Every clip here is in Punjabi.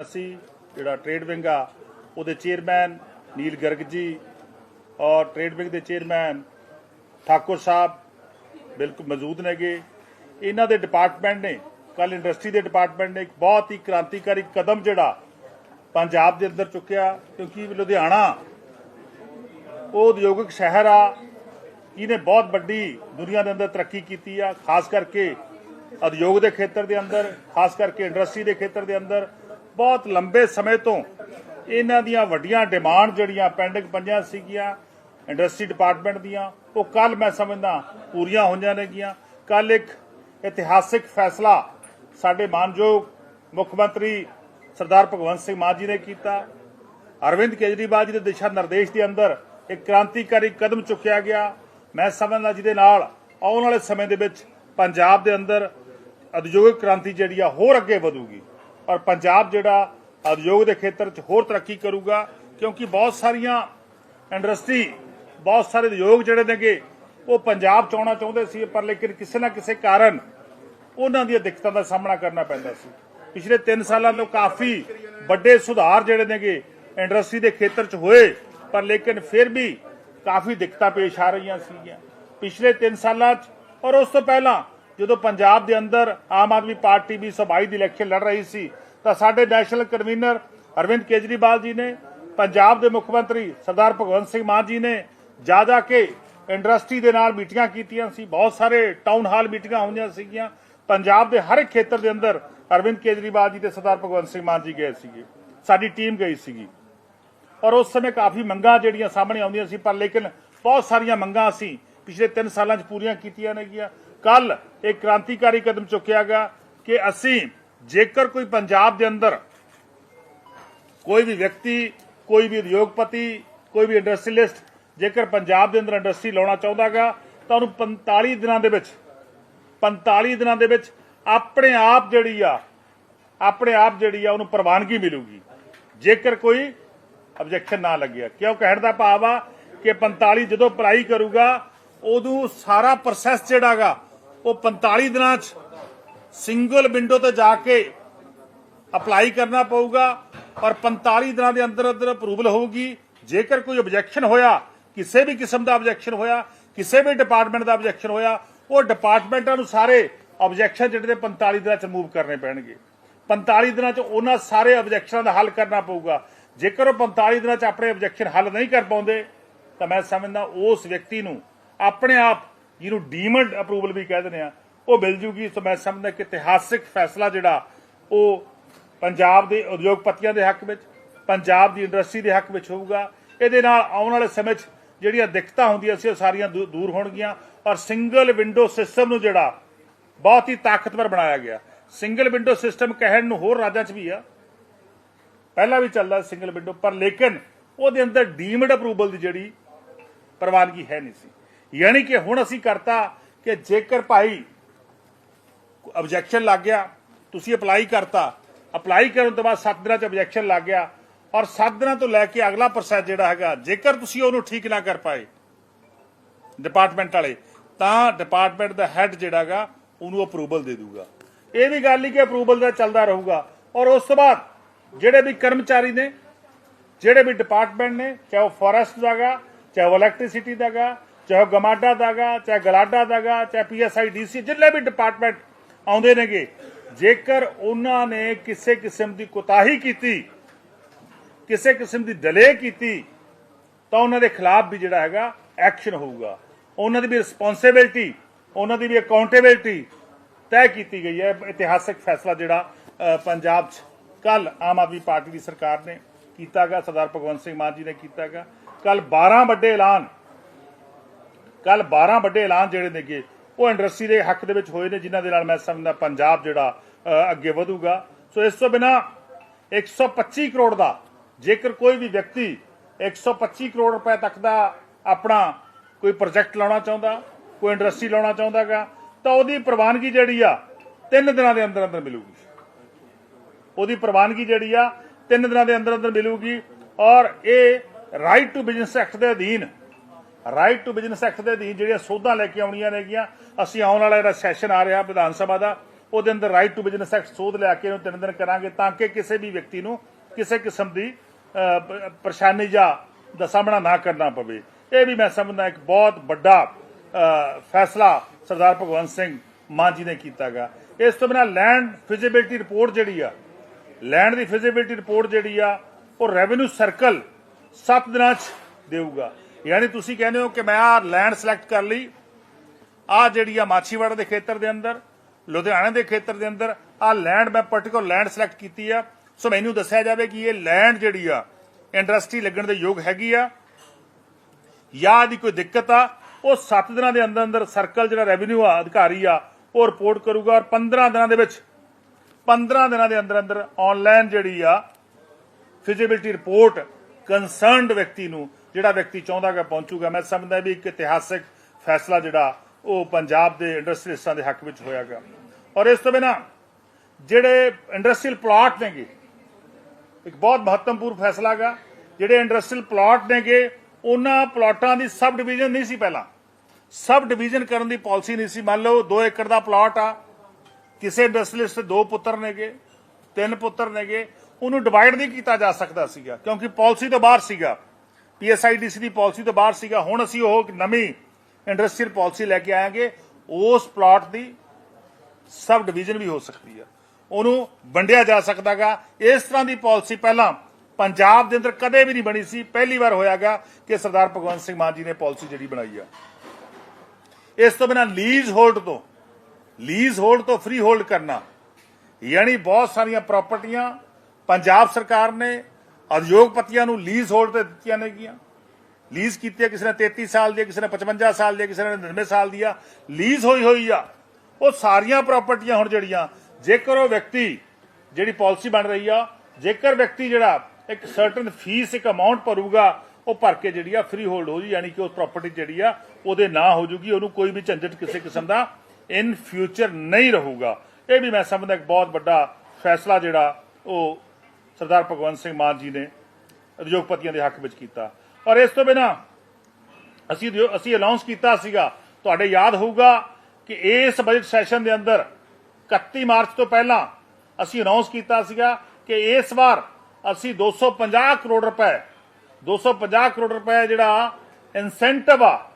ਅਸੀਂ ਜਿਹੜਾ ਟ੍ਰੇਡ ਵਿੰਗ ਆ, ਉਹਦੇ ਚੇਅਰਮੈਨ ਨੀਲ ਗਰਗ ਜੀ ਔਰ ਟ੍ਰੇਡ ਵਿੰਗ ਦੇ ਚੇਅਰਮੈਨ ਠਾਕੁਰ ਸਾਹਿਬ ਬਿਲਕੁਲ ਮੌਜੂਦ ਨੇਗੇ। ਇਹਨਾਂ ਦੇ ਡਿਪਾਰਟਮੈਂਟ ਨੇ ਕੱਲ ਇੰਡਸਟਰੀ ਦੇ ਡਿਪਾਰਟਮੈਂਟ ਨੇ ਇੱਕ ਬਹੁਤ ਹੀ ਕ੍ਰਾਂਤੀਕਾਰੀ ਕਦਮ ਜਿਹੜਾ ਪੰਜਾਬ ਦੇ ਅੰਦਰ ਚੁੱਕਿਆ, ਕਿਉਂਕਿ ਲੁਧਿਆਣਾ ਉਹ ਉਦਯੋਗਿਕ ਸ਼ਹਿਰ ਆ। ਇਹਨੇ ਬਹੁਤ ਵੱਡੀ ਦੁਨੀਆ ਦੇ ਅੰਦਰ ਤਰੱਕੀ ਕੀਤੀ ਆ, ਖਾਸ ਕਰਕੇ ਉਦਯੋਗ ਦੇ ਖੇਤਰ ਦੇ ਅੰਦਰ, ਖਾਸ ਕਰਕੇ ਇੰਡਸਟਰੀ ਦੇ ਖੇਤਰ ਦੇ ਅੰਦਰ। ਬਹੁਤ ਲੰਬੇ ਸਮੇਂ ਤੋਂ ਇਹਨਾਂ ਦੀਆਂ ਵੱਡੀਆਂ ਡਿਮਾਂਡ ਜਿਹੜੀਆਂ ਪੈਂਡਿੰਗ ਪੰਜਾਂ ਸੀਗੀਆਂ, ਇੰਡਸਟਰੀ ਡਿਪਾਰਟਮੈਂਟ ਦੀਆਂ, ਉਹ ਕੱਲ ਮੈਂ ਸਮਝਦਾ ਪੂਰੀਆਂ ਹੋਈਆਂ ਨੇਗੀਆਂ। ਕੱਲ ਇੱਕ ਇਤਿਹਾਸਿਕ ਫੈਸਲਾ ਸਾਡੇ ਮਾਨਯੋਗ ਮੁੱਖ ਮੰਤਰੀ ਸਰਦਾਰ ਭਗਵੰਤ ਸਿੰਘ ਮਾਨ ਜੀ ਨੇ ਕੀਤਾ। ਅਰਵਿੰਦ ਕੇਜਰੀਵਾਲ ਜੀ ਦੇ ਦਿਸ਼ਾ ਨਿਰਦੇਸ਼ ਦੇ ਅੰਦਰ ਇੱਕ ਕ੍ਰਾਂਤੀਕਾਰੀ ਕਦਮ ਚੁੱਕਿਆ ਗਿਆ। ਮੈਂ ਸਮਝਦਾ ਜਿਹਦੇ ਨਾਲ ਆਉਣ ਵਾਲੇ ਸਮੇਂ ਦੇ ਵਿੱਚ ਪੰਜਾਬ ਦੇ ਅੰਦਰ ਉਦਯੋਗਿਕ ਕ੍ਰਾਂਤੀ ਜਿਹੜੀ ਆ ਹੋਰ ਅੱਗੇ ਵਧੂਗੀ। ਔਰ ਪੰਜਾਬ ਜਿਹੜਾ ਉਦਯੋਗ ਦੇ ਖੇਤਰ 'ਚ ਹੋਰ ਤਰੱਕੀ ਕਰੂਗਾ, ਕਿਉਂਕਿ ਬਹੁਤ ਸਾਰੀਆਂ ਇੰਡਸਟਰੀ, ਬਹੁਤ ਸਾਰੇ ਉਦਯੋਗ ਜਿਹੜੇ ਨੇਗੇ, ਉਹ ਪੰਜਾਬ 'ਚ ਆਉਣਾ ਚਾਹੁੰਦੇ ਸੀ, ਪਰ ਲੇਕਿਨ ਕਿਸੇ ਨਾ ਕਿਸੇ ਕਾਰਨ ਉਹਨਾਂ ਦੀਆਂ ਦਿੱਕਤਾਂ ਦਾ ਸਾਹਮਣਾ ਕਰਨਾ ਪੈਂਦਾ ਸੀ। ਪਿਛਲੇ 3 ਸਾਲਾਂ ਤੋਂ ਕਾਫੀ ਵੱਡੇ ਸੁਧਾਰ ਜਿਹੜੇ ਨੇਗੇ, ਇੰਡਸਟਰੀ ਦੇ ਖੇਤਰ 'ਚ ਹੋਏ, ਪਰ ਲੇਕਿਨ ਫਿਰ ਵੀ ਕਾਫੀ ਦਿੱਕਤਾਂ ਪੇਸ਼ ਆ ਰਹੀਆਂ ਸੀਗੀਆਂ। ਪਿਛਲੇ 3 ਸਾਲਾਂ 'ਚ, ਔਰ ਉਸ ਤੋਂ ਪਹਿਲਾਂ ਜਦੋਂ ਪੰਜਾਬ ਦੇ ਅੰਦਰ ਆਮ ਆਦਮੀ ਪਾਰਟੀ ਵੀ ਸਭਾਈ ਦੀ ਇਲੈਕਸ਼ਨ ਲੜ ਰਹੀ ਸੀ ਤਾਂ ਸਾਡੇ ਨੈਸ਼ਨਲ ਕਨਵੀਨਰ ਅਰਵਿੰਦ ਕੇਜਰੀਵਾਲ ਜੀ ਨੇ, ਪੰਜਾਬ ਦੇ ਮੁੱਖ ਮੰਤਰੀ ਸਰਦਾਰ ਭਗਵੰਤ ਸਿੰਘ ਮਾਨ ਜੀ ਨੇ ਜਾ ਜਾ ਕੇ ਇੰਡਸਟਰੀ ਦੇ ਨਾਲ ਮੀਟਿੰਗਾਂ ਕੀਤੀਆਂ ਸੀ। ਬਹੁਤ ਸਾਰੇ ਟਾਊਨ ਹਾਲ ਮੀਟਿੰਗਾਂ ਹੋਈਆਂ ਸੀਗੀਆਂ। ਪੰਜਾਬ ਦੇ ਹਰ ਇੱਕ ਖੇਤਰ ਦੇ ਅੰਦਰ ਅਰਵਿੰਦ ਕੇਜਰੀਵਾਲ ਜੀ ਤੇ ਸਰਦਾਰ ਭਗਵੰਤ ਸਿੰਘ ਮਾਨ ਜੀ ਗਏ ਸੀਗੇ। ਸਾਡੀ ਟੀਮ ਗਈ ਸੀਗੀ। ਔਰ ਉਸ ਸਮੇਂ ਕਾਫੀ ਮੰਗਾਂ ਜਿਹੜੀਆਂ ਸਾਹਮਣੇ ਆਉਂਦੀਆਂ ਸੀ, ਪਰ ਲੇਕਿਨ ਬਹੁਤ ਸਾਰੀਆਂ ਮੰਗਾਂ ਅਸੀਂ ਪਿਛਲੇ 3 ਸਾਲਾਂ 'ਚ ਪੂਰੀਆਂ ਕੀਤੀਆਂ ਨੇਗੀਆਂ। ਕੱਲ ਇੱਕ ਕ੍ਰਾਂਤੀਕਾਰੀ ਕਦਮ ਚੁੱਕਿਆ ਗਿਆ ਕਿ ਅਸੀਂ ਜੇਕਰ ਕੋਈ ਪੰਜਾਬ ਦੇ ਅੰਦਰ ਕੋਈ ਵੀ ਵਿਅਕਤੀ, ਕੋਈ ਵੀ ਉਦਯੋਗਪਤੀ, ਕੋਈ ਵੀ ਇੰਡਸਟਰੀਲਿਸਟ ਜੇਕਰ ਪੰਜਾਬ ਦੇ ਅੰਦਰ ਇੰਡਸਟਰੀ ਲਾਉਣਾ ਚਾਹੁੰਦਾਗਾ, ਤਾਂ ਉਹਨੂੰ 45 ਦਿਨਾਂ ਦੇ ਵਿੱਚ 45 ਦਿਨਾਂ ਦੇ ਵਿੱਚ ਆਪਣੇ ਆਪ ਜਿਹੜੀ ਆ, ਆਪਣੇ ਆਪ ਜਿਹੜੀ ਆ ਉਹਨੂੰ ਪ੍ਰਵਾਨਗੀ ਮਿਲੂਗੀ। ਜੇਕਰ ਕੋਈ ਆਬਜੈਕਸ਼ਨ ਨਾ ਲੱਗਿਆ ਕਿਉਂ ਕਹਿਣ ਦਾ ਭਾਵ ਆ ਕਿ 45 ਜਦੋਂ ਅਪਲਾਈ ਕਰੂਗਾ, ਉਦੋਂ ਸਾਰਾ ਪ੍ਰੋਸੈਸ ਜਿਹੜਾਗਾ ਉਹ 45 ਦਿਨਾਂ 'ਚ ਸਿੰਗਲ ਵਿੰਡੋ ਤੇ ਜਾ ਕੇ ਅਪਲਾਈ ਕਰਨਾ ਪਊਗਾ ਔਰ 45 ਦਿਨਾਂ ਦੇ ਅੰਦਰ ਅੰਦਰ ਅਪਰੂਵਲ ਹੋਊਗੀ। ਜੇਕਰ ਕੋਈ ਆਬਜੈਕਸ਼ਨ ਹੋਇਆ, ਕਿਸੇ ਵੀ ਕਿਸਮ ਦਾ ਆਬਜੈਕਸ਼ਨ ਹੋਇਆ, ਕਿਸੇ ਵੀ ਡਿਪਾਰਟਮੈਂਟ ਦਾ ਆਬਜੈਕਸ਼ਨ ਹੋਇਆ, ਉਹ ਡਿਪਾਰਟਮੈਂਟਾਂ ਨੂੰ ਸਾਰੇ ਆਬਜੈਕਸ਼ਨ ਜਿਹੜੇ ਨੇ 45 ਦਿਨਾਂ ਚ ਮੂਵ ਕਰਨੇ ਪੈਣਗੇ। 45 ਦਿਨਾਂ ਚ ਉਹਨਾਂ ਸਾਰੇ ਆਬਜੈਕਸ਼ਨਾਂ ਦਾ ਹੱਲ ਕਰਨਾ ਪਊਗਾ। ਜੇਕਰ ਉਹ 45 ਦਿਨਾਂ ਚ ਆਪਣੇ ਆਬਜੈਕਸ਼ਨ ਹੱਲ ਨਹੀਂ ਕਰ ਪਾਉਂਦੇ, ਤਾਂ ਮੈਂ ਸਮਝਦਾ ਉਸ ਵਿਅਕਤੀ ਨੂੰ ਆਪਣੇ ਆਪ, ਜਿਹਨੂੰ ਡੀਮਡ ਅਪਰੂਵਲ ਵੀ ਕਹਿ ਦਿੰਦੇ ਆ ਉਹ ਮਿਲ ਜੂਗੀ। ਸੋ ਮੈਂ ਸਮਝਦਾ ਕਿ ਇਤਿਹਾਸਿਕ ਫੈਸਲਾ ਜਿਹੜਾ, ਉਹ ਪੰਜਾਬ ਦੇ ਉਦਯੋਗਪਤੀਆਂ ਦੇ ਹੱਕ ਵਿੱਚ, ਪੰਜਾਬ ਦੀ ਇੰਡਸਟਰੀ ਦੇ ਹੱਕ ਵਿੱਚ ਹੋਊਗਾ। ਇਹਦੇ ਨਾਲ ਆਉਣ ਵਾਲੇ ਸਮੇਂ 'ਚ ਜਿਹੜੀਆਂ ਦਿੱਕਤਾਂ ਹੁੰਦੀਆਂ ਸੀ, ਉਹ ਸਾਰੀਆਂ ਦੂਰ ਹੋਣਗੀਆਂ। ਔਰ ਸਿੰਗਲ ਵਿੰਡੋ ਸਿਸਟਮ ਨੂੰ ਜਿਹੜਾ, ਬਹੁਤ ਹੀ ਤਾਕਤਵਰ ਬਣਾਇਆ ਗਿਆ। ਸਿੰਗਲ ਵਿੰਡੋ ਸਿਸਟਮ ਕਹਿਣ ਨੂੰ ਹੋਰ ਰਾਜਾਂ 'ਚ ਵੀ ਆ। ਪਹਿਲਾਂ ਵੀ ਚੱਲਦਾ ਸਿੰਗਲ ਵਿੰਡੋ ਪਰ ਲੇਕਿਨ ਉਹਦੇ ਅੰਦਰ ਡੀਮਡ ਅਪਰੂਵਲ ਦੀ ਜਿਹੜੀ ਪ੍ਰਵਾਨਗੀ ਹੈ ਨਹੀਂ ਸੀ। ਯਾਨੀ ਕਿ ਹੁਣ ਅਸੀਂ ਕਰਤਾ ਕਿ ਜੇਕਰ ਭਾਈ ਆਬਜੈਕਸ਼ਨ ਲੱਗ ਗਿਆ, ਤੁਸੀਂ ਅਪਲਾਈ ਕਰਤਾ। ਅਪਲਾਈ ਕਰਨ ਤੋਂ ਬਾਅਦ 7 ਦਿਨਾਂ ਚ ਆਬਜੈਕਸ਼ਨ ਲੱਗ ਗਿਆ ਔਰ 7 ਦਿਨਾਂ ਤੋਂ ਲੈ ਕੇ ਅਗਲਾ ਪ੍ਰੋਸੈਸ ਜਿਹੜਾ ਹੈਗਾ, ਜੇਕਰ ਤੁਸੀਂ ਉਹਨੂੰ ਠੀਕ ਨਾ ਕਰ ਪਾਏ ਡਿਪਾਰਟਮੈਂਟ ਵਾਲੇ, ਤਾਂ ਡਿਪਾਰਟਮੈਂਟ ਦਾ ਹੈੱਡ ਜਿਹੜਾਗਾ ਉਹਨੂੰ ਅਪਰੂਵਲ ਦੇ ਦੂਗਾ। ਇਹ ਵੀ ਗੱਲ ਨਹੀਂ ਕਿ ਅਪਰੂਵਲ ਦਾ ਚੱਲਦਾ ਰਹੂਗਾ। ਔਰ ਉਸ ਤੋਂ ਬਾਅਦ ਜਿਹੜੇ ਵੀ ਕਰਮਚਾਰੀ ਨੇ, ਜਿਹੜੇ ਵੀ ਡਿਪਾਰਟਮੈਂਟ ਨੇ, ਚਾਹੇ ਉਹ ਫੋਰੈਸਟ ਦਾਗਾ ਚਾਹੇ ਉਹ ਇਲੈਕਟ੍ਰਿਸਿਟੀ ਦਾਗਾ ਚਾਹੇ ਉਹ ਗਮਾਡਾ ਦਾਗਾ ਚਾਹੇ ਗਲਾਡਾ ਦਾਗਾ ਚਾਹੇ ਪੀਐਸਆਈ ਡੀਸੀ ਜਿੰਨੇ ਵੀ ਡਿਪਾਰਟਮੈਂਟ ਆਉਂਦੇ ਨੇਗੇ। ਜੇਕਰ ਉਹਨਾਂ ਨੇ ਕਿਸੇ ਕਿਸਮ ਦੀ ਕੁਤਾਹੀ ਕੀਤੀ, ਕਿਸੇ ਕਿਸਮ ਦੀ ਡਿਲੇ ਕੀਤੀ, ਤਾਂ ਉਹਨਾਂ ਦੇ ਖਿਲਾਫ ਵੀ ਜਿਹੜਾ ਹੈਗਾ ਐਕਸ਼ਨ ਹੋਊਗਾ। ਉਹਨਾਂ ਦੀ ਵੀ ਰਿਸਪੌਂਸਿਬਿਲਟੀ ਉਹਨਾਂ ਦੀ ਵੀ ਅਕਾਊਂਟੇਬਿਲਟੀ ਤੈਅ ਕੀਤੀ ਗਈ ਹੈ। ਇਤਿਹਾਸਕ ਫੈਸਲਾ ਜਿਹੜਾ ਪੰਜਾਬ 'ਚ ਕੱਲ ਆਮ ਆਦਮੀ ਪਾਰਟੀ ਦੀ ਸਰਕਾਰ ਨੇ ਕੀਤਾਗਾ ਸਰਦਾਰ ਭਗਵੰਤ ਸਿੰਘ ਮਾਨ ਜੀ ਨੇ ਕੀਤਾਗਾ ਕੱਲ 12 ਵੱਡੇ ਐਲਾਨ, ਕੱਲ 12 ਵੱਡੇ ਐਲਾਨ ਜਿਹੜੇ ਨੇਗੇ ਉਹ ਇੰਡਸਟਰੀ ਦੇ ਹੱਕ ਦੇ ਵਿੱਚ ਹੋਏ ਨੇ, ਜਿਨ੍ਹਾਂ ਦੇ ਨਾਲ ਮੈਂ ਸਮਝਦਾ ਪੰਜਾਬ ਜਿਹੜਾ ਅੱਗੇ ਵਧੂਗਾ। ਸੋ ਇਸ ਤੋਂ ਬਿਨਾ 125 ਕਰੋੜ ਦਾ, ਜੇਕਰ ਕੋਈ ਵੀ ਵਿਅਕਤੀ 125 ਕਰੋੜ ਰੁਪਏ ਤੱਕ ਦਾ ਆਪਣਾ ਕੋਈ ਪ੍ਰੋਜੈਕਟ ਲਾਉਣਾ ਚਾਹੁੰਦਾ, ਕੋਈ ਇੰਡਸਟਰੀ ਲਾਉਣਾ ਚਾਹੁੰਦਾਗਾ ਤਾਂ ਉਹਦੀ ਪ੍ਰਵਾਨਗੀ ਜਿਹੜੀ ਆ, ਤਿੰਨ ਦਿਨਾਂ ਦੇ ਅੰਦਰ ਅੰਦਰ ਮਿਲੂਗੀ। ਉਹਦੀ ਪ੍ਰਵਾਨਗੀ ਜਿਹੜੀ ਆ, ਤਿੰਨ ਦਿਨਾਂ ਦੇ ਅੰਦਰ ਅੰਦਰ ਮਿਲੂਗੀ ਔਰ ਇਹ ਰਾਈਟ ਟੂ ਬਿਜ਼ਨਸ ਐਕਟ ਦੇ ਅਧੀਨ ਰਾਈਟ ਟੂ ਬਿਜ਼ਨਸ ਐਕਟ ਦੇ ਅਧੀਨ ਜਿਹੜੀਆਂ ਸੋਧਾਂ ਲੈ ਕੇ ਆਉਣੀਆਂ ਨੇਗੀਆਂ ਅਸੀਂ ਆਉਣ ਵਾਲਾ ਜਿਹੜਾ ਸੈਸ਼ਨ ਆ ਰਿਹਾ ਵਿਧਾਨ ਸਭਾ ਦਾ ਉਹਦੇ ਅੰਦਰ ਰਾਈਟ ਟੂ ਬਿਜ਼ਨਸ ਐਕਟ ਸੋਧ ਲਿਆ ਕੇ ਇਹਨੂੰ ਤਿੰਨ ਦਿਨ ਕਰਾਂਗੇ ਤਾਂ ਕਿ ਕਿਸੇ ਵੀ ਵਿਅਕਤੀ ਨੂੰ ਕਿਸੇ ਕਿਸਮ ਦੀ ਅਹ, ਪਰੇਸ਼ਾਨੀ ਜਾਂ ਦਾ ਸਾਹਮਣਾ ਨਾ ਕਰਨਾ ਪਵੇ। ਇਹ ਵੀ ਮੈਂ ਸਮਝਦਾ ਇੱਕ ਬਹੁਤ ਵੱਡਾ ਫੈਸਲਾ ਸਰਦਾਰ ਭਗਵੰਤ ਸਿੰਘ ਮਾਨ ਜੀ ਨੇ ਕੀਤਾਗਾ ਇਸ ਤੋਂ ਬਿਨਾਂ ਲੈਂਡ ਫਿਜ਼ੀਬਿਲਟੀ ਰਿਪੋਰਟ ਜਿਹੜੀ ਆ ਲੈਂਡ ਦੀ ਫਿਜ਼ੀਬਿਲਟੀ ਰਿਪੋਰਟ ਜਿਹੜੀ ਆ ਉਹ ਰੈਵਨਿਊ ਸਰਕਲ 7 ਦਿਨਾਂ ਚ ਦੇਊਗਾ। ਯਾਨੀ ਤੁਸੀਂ ਕਹਿੰਦੇ ਹੋ ਕਿ ਮੈਂ ਆ ਲੈਂਡ ਸਿਲੈਕਟ ਕਰ ਲਈ ਆ ਜਿਹੜੀ ਆ ਮਾਛੀਵਾੜਾ ਦੇ ਖੇਤਰ ਦੇ ਅੰਦਰ, ਲੁਧਿਆਣਾ ਦੇ ਖੇਤਰ ਦੇ ਅੰਦਰ ਆ ਲੈਂਡ ਮੈਂ ਪਾਰਟਿਕੂਲਰ ਲੈਂਡ ਸਿਲੈਕਟ ਕੀਤੀ ਆ। ਸੋ ਮੈਨੂੰ ਦੱਸਿਆ ਜਾਵੇ ਕਿ ਇਹ ਲੈਂਡ ਜਿਹੜੀ ਆ ਇੰਡਸਟਰੀ ਲੱਗਣ ਦੇ ਯੋਗ ਹੈਗੀ ਆ। ਜਾਂ ਇਹਦੀ ਕੋਈ ਦਿੱਕਤ ਆ, ਉਹ 7 ਦਿਨਾਂ ਦੇ ਅੰਦਰ ਅੰਦਰ ਸਰਕਲ ਜਿਹੜਾ ਰੈਵਨਿਊ ਆ, ਅਧਿਕਾਰੀ ਆ, ਉਹ ਰਿਪੋਰਟ ਕਰੂਗਾ ਔਰ 15 ਦਿਨਾਂ ਦੇ ਵਿੱਚ 15 ਦਿਨਾਂ ਦੇ ਅੰਦਰ ਅੰਦਰ ਆਨਲਾਈਨ ਜਿਹੜੀ ਆ ਫਿਜ਼ੀਬਿਲਟੀ ਰਿਪੋਰਟ ਕੰਸਰਨਡ ਵਿਅਕਤੀ ਨੂੰ ਜਿਹੜਾ ਵਿਅਕਤੀ ਚਾਹੁੰਦਾਗਾ ਪਹੁੰਚੂਗਾ, ਮੈਂ ਸਮਝਦਾ ਵੀ ਇੱਕ ਇਤਿਹਾਸਿਕ ਫੈਸਲਾ ਜਿਹੜਾ ਉਹ ਪੰਜਾਬ ਦੇ ਇੰਡਸਟਰੀਅਲਿਸਟਾਂ ਦੇ ਹੱਕ ਵਿੱਚ ਹੋਇਆਗਾ ਔਰ ਇਸ ਤੋਂ ਬਿਨਾ ਜਿਹੜੇ ਇੰਡਸਟਰੀਅਲ ਪਲਾਟ ਨੇਗੇ, ਇੱਕ ਬਹੁਤ ਮਹੱਤਵਪੂਰਨ ਫੈਸਲਾ ਗਾ। ਜਿਹੜੇ ਇੰਡਸਟਰੀਅਲ ਪਲਾਟ ਨੇਗੇ, ਉਹਨਾਂ ਪਲਾਟਾਂ ਦੀ ਸਬ ਡਿਵੀਜ਼ਨ ਨਹੀਂ ਸੀ ਪਹਿਲਾਂ। ਸਬ ਡਿਵੀਜ਼ਨ ਕਰਨ ਦੀ ਪਾਲਿਸੀ ਨਹੀਂ ਸੀ। ਮੰਨ ਲਓ 2 ਏਕੜ ਦਾ ਪਲਾਟ ਆ, ਕਿਸੇ ਇੰਡਸਟਰੀਅਲਿਸਟ ਦੇ ਦੋ ਪੁੱਤਰ ਨੇਗੇ, ਤਿੰਨ ਪੁੱਤਰ ਨੇਗੇ, ਉਹਨੂੰ ਡਿਵਾਈਡ ਨਹੀਂ ਕੀਤਾ ਜਾ ਸਕਦਾ ਸੀਗਾ, ਕਿਉਂਕਿ ਪਾਲਿਸੀ ਤੋਂ ਬਾਹਰ ਸੀਗਾ। ਪੀਐਸਆਈਡੀਸੀ ਦੀ ਪਾਲਿਸੀ ਤੋਂ ਬਾਹਰ ਸੀਗਾ। ਹੁਣ ਅਸੀਂ ਉਹ ਨਵੀਂ ਇੰਡਸਟਰੀਅਲ ਪਾਲਿਸੀ ਲੈ ਕੇ ਆਏਗੇ ਉਸ ਪਲਾਟ ਦੀ ਸਬ ਡਿਵੀਜ਼ਨ ਵੀ ਹੋ ਸਕਦੀ ਹੈ ਉਹਨੂੰ ਵੰਡਿਆ ਜਾ ਸਕਦਾਗਾ। ਇਸ ਤਰ੍ਹਾਂ ਦੀ ਪਾਲਿਸੀ ਪਹਿਲਾਂ ਪੰਜਾਬ ਦੇ ਅੰਦਰ ਕਦੇ ਵੀ ਨਹੀਂ ਬਣੀ ਸੀ। ਪਹਿਲੀ ਵਾਰ ਹੋਇਆਗਾ ਕਿ ਸਰਦਾਰ ਭਗਵੰਤ ਸਿੰਘ ਮਾਨ ਜੀ ਨੇ ਪਾਲਿਸੀ ਜਿਹੜੀ ਬਣਾਈ ਆ। ਇਸ ਤੋਂ ਬਿਨਾਂ ਲੀਜ਼ ਹੋਲਡ ਤੋਂ ਲੀਜ਼ ਹੋਲਡ ਤੋਂ ਫ੍ਰੀ ਹੋਲਡ ਕਰਨਾ, ਯਾਨੀ ਬਹੁਤ ਸਾਰੀਆਂ ਪ੍ਰਾਪਰਟੀਆਂ ਪੰਜਾਬ ਸਰਕਾਰ ਨੇ ਉਦਯੋਗਪਤੀਆਂ ਨੂੰ ਲੀਜ਼ ਹੋਲਡ ਤੇ ਦਿੱਤੀਆਂ ਨੇਗੀਆਂ ਲੀਜ਼ ਕੀਤੀ ਕਿਸੇ ਨੇ 33 ਸਾਲ ਦੀ ਕਿਸੇ ਨੇ 55 ਸਾਲ ਦੀ ਹੈ, ਕਿਸੇ ਨੇ 99 ਸਾਲ ਦੀ ਆ। ਲੀਜ਼ ਹੋਈ ਹੋਈ ਆ। ਉਹ ਸਾਰੀਆਂ ਪ੍ਰਾਪਰਟੀਆਂ ਹੁਣ ਜਿਹੜੀਆਂ ਜੇਕਰ ਉਹ ਵਿਅਕਤੀ ਜਿਹੜੀ ਪਾਲਿਸੀ ਬਣ ਰਹੀ ਆ ਜੇਕਰ ਵਿਅਕਤੀ ਜਿਹੜਾ ਇੱਕ ਸਰਟਨ ਫੀਸ ਇੱਕ ਅਮਾਉਂਟ ਭਰੂਗਾ ਉਹ ਭਰ ਕੇ ਜਿਹੜੀ ਆ ਫ੍ਰੀ ਹੋਲਡ ਹੋ ਜੀ ਯਾਨੀ ਕਿ ਉਹ ਪ੍ਰਾਪਰਟੀ ਜਿਹੜੀ ਆ ਉਹਦੇ ਨਾਂ ਹੋ ਜੂਗੀ ਉਹਨੂੰ ਕੋਈ ਵੀ ਝੰਜਟ ਕਿਸੇ ਕਿਸਮ ਦਾ ਇਨ ਫਿਊਚਰ ਨਹੀਂ ਰਹੂਗਾ। ਇਹ ਵੀ ਮੈਂ ਸਮਝਦਾ ਇੱਕ ਬਹੁਤ ਵੱਡਾ ਫੈਸਲਾ ਜਿਹੜਾ ਉਹ ਸਰਦਾਰ ਭਗਵੰਤ ਸਿੰਘ ਮਾਨ ਜੀ ਨੇ ਉਦਯੋਗਪਤੀਆਂ ਦੇ ਹੱਕ ਵਿੱਚ ਕੀਤਾ। ਔਰ ਇਸ ਤੋਂ ਬਿਨਾ ਅਸੀਂ ਅਸੀਂ ਅਨਾਉਂਸ ਕੀਤਾ ਸੀਗਾ, ਤੁਹਾਡੇ ਯਾਦ ਹੋਊਗਾ ਕਿ ਇਸ ਬਜਟ ਸੈਸ਼ਨ ਦੇ ਅੰਦਰ 31 ਮਾਰਚ ਤੋਂ ਪਹਿਲਾਂ ਅਸੀਂ ਅਨਾਉਂਸ ਕੀਤਾ ਸੀਗਾ ਕਿ ਇਸ ਵਾਰ ਅਸੀਂ 250 ਕਰੋੜ ਰੁਪਏ 250 ਕਰੋੜ ਰੁਪਏ ਜਿਹੜਾ ਇਨਸੈਂਟਿਵ ਆ,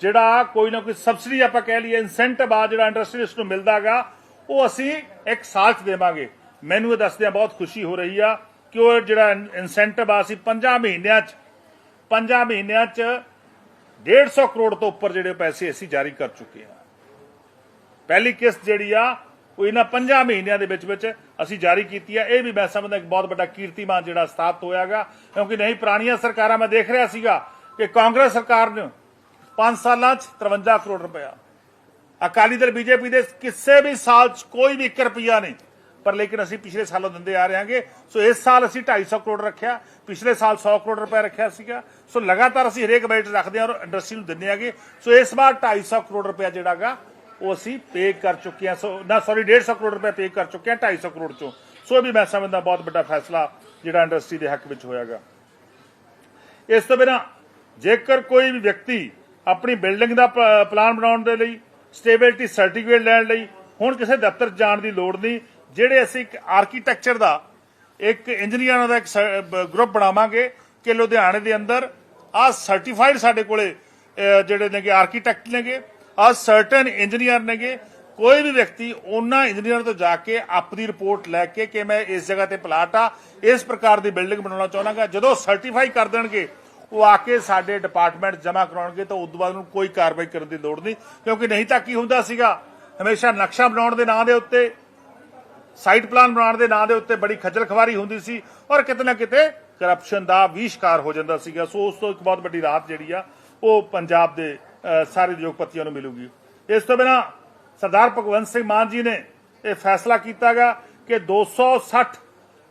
ਜਿਹੜਾ ਕੋਈ ਨਾ ਕੋਈ ਸਬਸਿਡੀ ਆਪਾਂ ਕਹਿ ਲਈਏ ਇਨਸੈਂਟਿਵ ਆ ਜਿਹੜਾ ਇੰਡਸਟਰੀਜ਼ ਨੂੰ ਮਿਲਦਾਗਾ, ਉਹ ਅਸੀਂ ਇੱਕ ਸਾਲ ਚ ਦੇਵਾਂਗੇ। ਮੈਨੂੰ ਇਹ ਦੱਸਦਿਆਂ ਬਹੁਤ ਖੁਸ਼ੀ ਹੋ ਰਹੀ ਆ ਕਿ ਉਹ ਜਿਹੜਾ ਇਨਸੈਂਟਿਵ ਆ ਅਸੀਂ 5 ਮਹੀਨਿਆਂ ਚ 5 ਮਹੀਨਿਆਂ ਚ 150 ਕਰੋੜ ਤੋਂ ਉੱਪਰ ਜਿਹੜੇ ਪੈਸੇ ਅਸੀਂ ਜਾਰੀ ਕਰ ਚੁੱਕੇ ਹਾਂ। ਪਹਿਲੀ ਕਿਸ਼ਤ ਜਿਹੜੀ ਆ, ਉਹ ਇਹਨਾਂ 5 ਮਹੀਨਿਆਂ ਦੇ ਵਿੱਚ ਵਿੱਚ ਅਸੀਂ ਜਾਰੀ ਕੀਤੀ ਆ। ਇਹ ਵੀ ਮੈਂ ਸਮਝਦਾ ਇੱਕ ਬਹੁਤ ਵੱਡਾ ਕੀਰਤੀਮਾਨ ਜਿਹੜਾ ਸਥਾਪਿਤ ਹੋਇਆਗਾ, ਕਿਉਂਕਿ ਨਹੀਂ ਪੁਰਾਣੀਆਂ ਸਰਕਾਰਾਂ, ਮੈਂ ਦੇਖ ਰਿਹਾ ਸੀਗਾ ਕਿ ਕਾਂਗਰਸ ਸਰਕਾਰ ਨੇ 5 ਸਾਲਾਂ 'ਚ 53 ਕਰੋੜ ਰੁਪਇਆ। ਅਕਾਲੀ ਦਲ, ਬੀਜੇਪੀ ਦੇ ਕਿਸੇ ਵੀ ਸਾਲ 'ਚ ਕੋਈ ਵੀ 1 ਰੁਪਿਆ ਨਹੀਂ। ਪਰ ਲੇਕਿਨ ਅਸੀਂ ਪਿਛਲੇ ਸਾਲੋਂ ਦਿੰਦੇ ਆ ਰਹੇ ਹਾਂਗੇ। ਸੋ ਇਸ ਸਾਲ ਅਸੀਂ 250 ਕਰੋੜ ਰੱਖਿਆ। ਪਿਛਲੇ ਸਾਲ 100 ਕਰੋੜ ਰੁਪਏ ਰੱਖਿਆ ਸੀਗਾ। ਸੋ ਲਗਾਤਾਰ ਅਸੀਂ ਹਰੇਕ ਬਜਟ ਰੱਖਦੇ ਹਾਂ ਔਰ ਇੰਡਸਟਰੀ ਨੂੰ ਦਿੰਦੇ ਆਗੇ ਸੋ ਇਸ ਵਾਰ 250 ਕਰੋੜ ਰੁਪਏ ਜਿਹੜਾਗਾ, ਉਹ ਅਸੀਂ ਪੇ ਕਰ ਚੁੱਕੇ ਹਾਂ। ਸੋ, ਨਾ ਸੌਰੀ 150 ਕਰੋੜ ਰੁਪਏ ਪੇ ਕਰ ਚੁੱਕੇ ਹਾਂ 250 ਕਰੋੜ ਚੋਂ। ਸੋ ਇਹ ਵੀ ਮੈਂ ਸਮਝਦਾ ਬਹੁਤ ਵੱਡਾ ਫੈਸਲਾ ਜਿਹੜਾ ਇੰਡਸਟਰੀ ਦੇ ਹੱਕ ਵਿੱਚ ਹੋਇਆਗਾ। ਇਸ ਤੋਂ ਬਿਨਾ ਜੇਕਰ ਕੋਈ ਵੀ ਵਿਅਕਤੀ ਆਪਣੀ ਬਿਲਡਿੰਗ ਦਾ ਪਲਾਨ ਬਣਾਉਣ ਦੇ ਲਈ ਸਟੇਬਿਲਿਟੀ ਸਰਟੀਫਿਕੇਟ ਲੈਣ ਲਈ, ਹੁਣ ਕਿਸੇ ਦਫ਼ਤਰ ਜਾਣ ਦੀ ਲੋੜ ਨਹੀਂ ਜਿਹੜੇ ਅਸੀਂ ਇੱਕ ਆਰਕੀਟੈਕਚਰ ਦਾ, ਇੱਕ ਇੰਜੀਨੀਅਰਾਂ ਦਾ ਇੱਕ ਗਰੁੱਪ ਬਣਾਵਾਂਗੇ ਕਿ ਲੁਧਿਆਣੇ ਦੇ ਅੰਦਰ ਆ ਸਰਟੀਫਾਈਡ ਸਾਡੇ ਕੋਲੇ ਜਿਹੜੇ ਨੇਗੇ ਆਰਕੀਟੈਕਟ ਨੇਗੇ, ਆ ਸਰਟਨ ਇੰਜੀਨੀਅਰ ਨੇਗੇ, ਕੋਈ ਵੀ ਵਿਅਕਤੀ ਉਹਨਾਂ ਇੰਜੀਨੀਅਰ ਤੋਂ ਜਾ ਕੇ ਆਪਣੀ ਰਿਪੋਰਟ ਲੈ ਕੇ ਕਿ ਮੈਂ ਇਸ ਜਗ੍ਹਾ ਤੇ ਪਲਾਟ ਆ, ਇਸ ਪ੍ਰਕਾਰ ਦੀ ਬਿਲਡਿੰਗ ਬਣਾਉਣਾ ਚਾਹੁੰਦਾਗਾ, ਜਦੋਂ ਸਰਟੀਫਾਈ ਕਰ ਦੇਣਗੇ, ਉਹ ਆ ਕੇ ਸਾਡੇ ਡਿਪਾਰਟਮੈਂਟ ਜਮ੍ਹਾਂ ਕਰਾਉਣਗੇ ਤਾਂ ਉਸ ਤੋਂ ਬਾਅਦ ਨੂੰ ਕੋਈ ਕਾਰਵਾਈ ਕਰਨ ਦੀ ਲੋੜ ਨਹੀਂ, ਕਿਉਂਕਿ ਨਹੀਂ ਤਾਂ ਕੀ ਹੁੰਦਾ ਸੀਗਾ, ਹਮੇਸ਼ਾ ਨਕਸ਼ਾ ਬਣਾਉਣ ਦੇ ਨਾਂ ਦੇ ਉੱਤੇ ਸਾਈਟ ਪਲਾਨ ਬਣਾਉਣ ਦੇ ਨਾਂ ਦੇ ਉੱਤੇ ਬੜੀ ਖੱਜਲ ਖਵਾਰੀ ਹੁੰਦੀ ਸੀ ਔਰ ਕਿਤੇ ਨਾ ਕਿਤੇ ਕਰਪਸ਼ਨ ਦਾ ਵੀ ਸ਼ਿਕਾਰ ਹੋ ਜਾਂਦਾ ਸੀਗਾ। ਸੋ ਉਸ ਤੋਂ ਇੱਕ ਬਹੁਤ ਵੱਡੀ ਰਾਹਤ ਜਿਹੜੀ ਆ ਉਹ ਪੰਜਾਬ ਦੇ ਸਾਰੇ ਉਦਯੋਗਪਤੀਆਂ ਨੂੰ ਮਿਲੂਗੀ। ਇਸ ਤੋਂ ਬਿਨਾ ਸਰਦਾਰ ਭਗਵੰਤ ਸਿੰਘ ਮਾਨ ਜੀ ਨੇ ਇਹ ਫੈਸਲਾ ਕੀਤਾਗਾ ਕਿ 260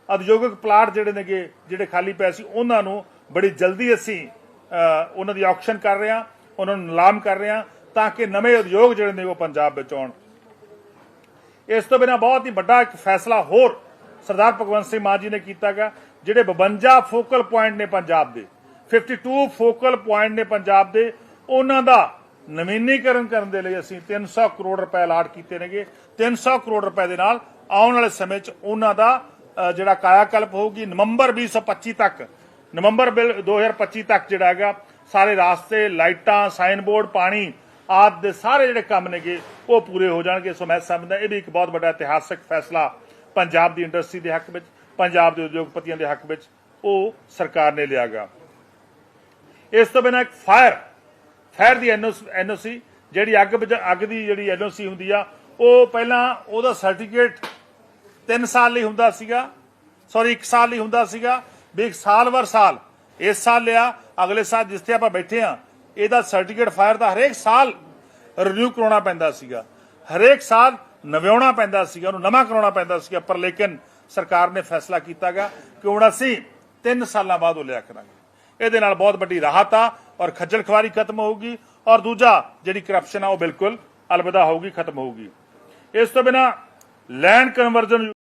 ਉਦਯੋਗਿਕ ਪਲਾਟ ਜਿਹੜੇ ਨੇਗੇ ਜਿਹੜੇ ਖਾਲੀ ਪਏ ਸੀ ਉਹਨਾਂ ਨੂੰ ਬੜੀ ਜਲਦੀ ਅਸੀਂ ਅਹ, ਉਹਨਾਂ ਦੀ ਆਕਸ਼ਨ ਕਰ ਰਹੇ ਹਾਂ ਉਹਨਾਂ ਨੂੰ ਨਿਲਾਮ ਕਰ ਰਹੇ ਹਾਂ ਤਾਂ ਕਿ ਨਵੇਂ ਉਦਯੋਗ ਜਿਹੜੇ ਨੇ ਉਹ ਪੰਜਾਬ ਵਿੱਚ ਆਉਣ। ਇਸ ਤੋਂ ਬਿਨਾ ਬਹੁਤ ਹੀ ਵੱਡਾ ਇੱਕ ਫੈਸਲਾ ਹੋਰ ਸਰਦਾਰ ਭਗਵੰਤ ਸਿੰਘ ਮਾਨ ਜੀ ਨੇ ਕੀਤਾ ਕੀਤਾਗਾ ਜਿਹੜੇ 52 ਫੋਕਲ ਪੁਆਇੰਟ ਨੇ ਪੰਜਾਬ ਦੇ 52 ਫੋਕਲ ਪੁਆਇੰਟ ਨੇ ਪੰਜਾਬ ਦੇ ਉਹਨਾਂ ਦਾ ਨਵੀਨੀਕਰਨ ਕਰਨ ਦੇ ਲਈ ਅਸੀਂ 300 ਕਰੋੜ ਰੁਪਏ ਅਲਾਟ ਕੀਤੇ ਨੇਗੇ। 300 ਕਰੋੜ ਰੁਪਏ ਦੇ ਨਾਲ ਆਉਣ ਵਾਲੇ ਸਮੇਂ 'ਚ ਉਹਨਾਂ ਦਾ ਅ, ਜਿਹੜਾ ਕਾਇਆਕਲਪ ਹੋਊਗੀ ਨਵੰਬਰ 2025 ਤੱਕ ਨਵੰਬਰ ਬਿਲ 2025 ਤੱਕ ਜਿਹੜਾ ਹੈਗਾ ਸਾਰੇ ਰਾਸਤੇ ਲਾਈਟਾਂ ਸਾਈਨ ਬੋਰਡ ਪਾਣੀ ਆਦਿ ਦੇ ਸਾਰੇ ਜਿਹੜੇ ਕੰਮ ਨੇਗੇ, ਉਹ ਪੂਰੇ ਹੋ ਜਾਣਗੇ। ਸੋ ਮੈਂ ਸਮਝਦਾ, ਇਹ ਵੀ ਇੱਕ ਬਹੁਤ ਵੱਡਾ ਇਤਿਹਾਸਕ ਫੈਸਲਾ ਪੰਜਾਬ ਦੀ ਇੰਡਸਟਰੀ ਦੇ ਹੱਕ ਵਿੱਚ, ਪੰਜਾਬ ਦੇ ਉਦਯੋਗਪਤੀਆਂ ਦੇ ਹੱਕ ਵਿੱਚ, ਉਹ ਸਰਕਾਰ ਨੇ ਲਿਆਗਾ ਇਸ ਤੋਂ ਬਿਨਾਂ ਇੱਕ ਫਾਇਰ ਫਾਇਰ ਦੀ ਐਨਓਸੀ ਜਿਹੜੀ ਅੱਗ ਅੱਗ ਦੀ ਜਿਹੜੀ ਐਨਓਸੀ ਹੁੰਦੀ ਆ, ਉਹ ਪਹਿਲਾਂ ਉਹਦਾ ਸਰਟੀਫਿਕੇਟ 3 ਸਾਲ ਲਈ ਹੁੰਦਾ ਸੀਗਾ। ਸੌਰੀ 1 ਸਾਲ ਲਈ ਹੁੰਦਾ ਸੀਗਾ। ਵੀ ਇੱਕ ਸਾਲ ਵਰ ਸਾਲ, ਇਸ ਸਾਲ ਲਿਆ, ਅਗਲੇ ਸਾਲ ਜਿਸ ਤੇ ਆਪਾਂ ਬੈਠੇ ਆ ਇਹਦਾ ਸਰਟੀਫਿਕੇਟ ਫਾਇਰ ਦਾ ਹਰੇਕ ਸਾਲ ਰਿਨਿਊ ਕਰਾਉਣਾ ਪੈਂਦਾ ਸੀਗਾ। ਹਰੇਕ ਸਾਲ ਨਵਿਆਉਣਾ ਪੈਂਦਾ ਸੀਗਾ, ਉਹਨੂੰ ਨਵਾਂ ਕਰਾਉਣਾ ਪੈਂਦਾ ਸੀਗਾ, ਪਰ ਲੇਕਿਨ ਸਰਕਾਰ ਨੇ ਫੈਸਲਾ ਕੀਤਾਗਾ ਕਿ ਹੁਣ ਅਸੀਂ 3 ਸਾਲਾਂ ਬਾਅਦ ਉਹ ਲਿਆ ਕਰਾਂਗੇ। ਇਹਦੇ ਨਾਲ ਬਹੁਤ ਵੱਡੀ ਰਾਹਤ ਆ ਔਰ ਖੱਜਲ ਖਵਾਰੀ ਖਤਮ ਹੋਊਗੀ ਔਰ ਦੂਜਾ ਜਿਹੜੀ ਕਰਪਸ਼ਨ ਆ ਉਹ ਬਿਲਕੁਲ ਅਲਵਿਦਾ ਹੋਊਗੀ, ਖਤਮ ਹੋਊਗੀ। ਇਸ ਤੋਂ ਬਿਨਾ ਲੈਂਡ ਕਨਵਰਜਨ